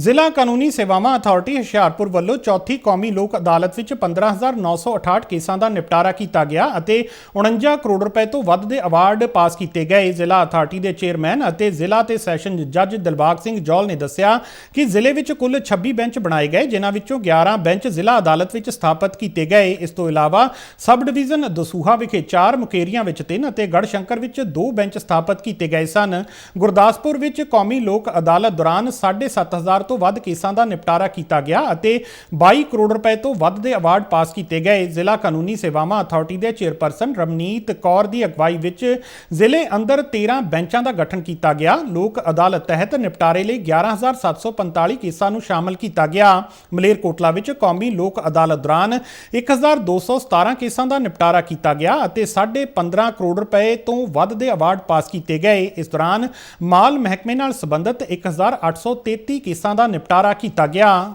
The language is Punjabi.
ਜ਼ਿਲ੍ਹਾ ਕਾਨੂੰਨੀ ਸੇਵਾਵਾਂ ਅਥਾਰਟੀ ਹੁਸ਼ਿਆਰਪੁਰ ਵੱਲੋਂ ਚੌਥੀ ਕੌਮੀ ਲੋਕ ਅਦਾਲਤ ਵਿੱਚ 15968 ਕੇਸਾਂ ਦਾ ਨਿਪਟਾਰਾ ਕੀਤਾ ਗਿਆ ਅਤੇ 49 ਕਰੋੜ ਰੁਪਏ ਤੋਂ ਵੱਧ ਦੇ ਅਵਾਰਡ ਪਾਸ ਕੀਤੇ ਗਏ। ਜ਼ਿਲ੍ਹਾ ਅਥਾਰਟੀ ਦੇ ਚੇਅਰਮੈਨ ਅਤੇ ਜ਼ਿਲ੍ਹਾ ਤੇ ਸੈਸ਼ਨ ਜੱਜ ਦਿਲਬਾਗ ਸਿੰਘ ਜੌਲ ਨੇ ਦੱਸਿਆ ਕਿ ਜ਼ਿਲ੍ਹੇ ਵਿੱਚ ਕੁੱਲ 26 ਬੈਂਚ ਬਣਾਏ ਗਏ, ਜਿਨ੍ਹਾਂ ਵਿੱਚੋਂ 11 ਬੈਂਚ ਜ਼ਿਲ੍ਹਾ ਅਦਾਲਤ ਵਿੱਚ ਸਥਾਪਿਤ ਕੀਤੇ ਗਏ। ਇਸ ਤੋਂ ਇਲਾਵਾ ਸਬ ਡਿਵੀਜ਼ਨ ਦਸੂਹਾ ਵਿਖੇ 4 ਮੁਕੇਰੀਆਂ ਵਿੱਚ 3 ਅਤੇ ਗੜਸ਼ੰਕਰ ਵਿੱਚ 2 ਬੈਂਚ ਸਥਾਪਿਤ ਕੀਤੇ ਗਏ ਸਨ। ਗੁਰਦਾਸਪੁਰ ਵਿੱਚ ਕੌਮੀ ਲੋਕ ਅਦਾਲਤ ਦੌਰਾਨ 7500 ਤੋਂ ਵੱਧ ਕੇਸਾਂ ਦਾ ਨਿਪਟਾਰਾ ਕੀਤਾ ਗਿਆ ਅਤੇ 22 ਕਰੋੜ ਰੁਪਏ ਤੋਂ ਵੱਧ ਦੇ ਅਵਾਰਡ ਪਾਸ ਕੀਤੇ ਗਏ। ਜ਼ਿਲ੍ਹਾ ਕਾਨੂੰਨੀ ਸੇਵਾਵਾਂ ਅਥਾਰਟੀ ਦੇ ਚੇਅਰਪਰਸਨ ਰਮਨੀਤ ਕੌਰ ਦੀ ਅਗਵਾਈ ਵਿੱਚ ਜ਼ਿਲ੍ਹੇ ਅੰਦਰ 13 ਬੈਂਚਾਂ ਦਾ ਗਠਨ ਕੀਤਾ ਗਿਆ। ਲੋਕ ਅਦਾਲਤ ਤਹਿਤ ਨਿਪਟਾਰੇ ਲਈ 11745 ਕੇਸਾਂ ਨੂੰ ਸ਼ਾਮਲ ਕੀਤਾ ਗਿਆ। ਮਲੇਰਕੋਟਲਾ ਵਿੱਚ ਕੌਮੀ ਲੋਕ ਅਦਾਲਤ ਦੌਰਾਨ 1217 ਕੇਸਾਂ ਦਾ ਨਿਪਟਾਰਾ ਕੀਤਾ ਗਿਆ ਅਤੇ 15.5 ਕਰੋੜ ਰੁਪਏ ਤੋਂ ਵੱਧ ਦੇ ਅਵਾਰਡ ਪਾਸ ਕੀਤੇ ਗਏ। ਇਸ ਦੌਰਾਨ ਮਾਲ ਮਹਿਕਮੇ ਨਾਲ ਸੰਬੰਧਿਤ 1833 ਕੇਸਾਂ ਦਾ ਨਿਪਟਾਰਾ ਕੀਤਾ ਗਿਆ।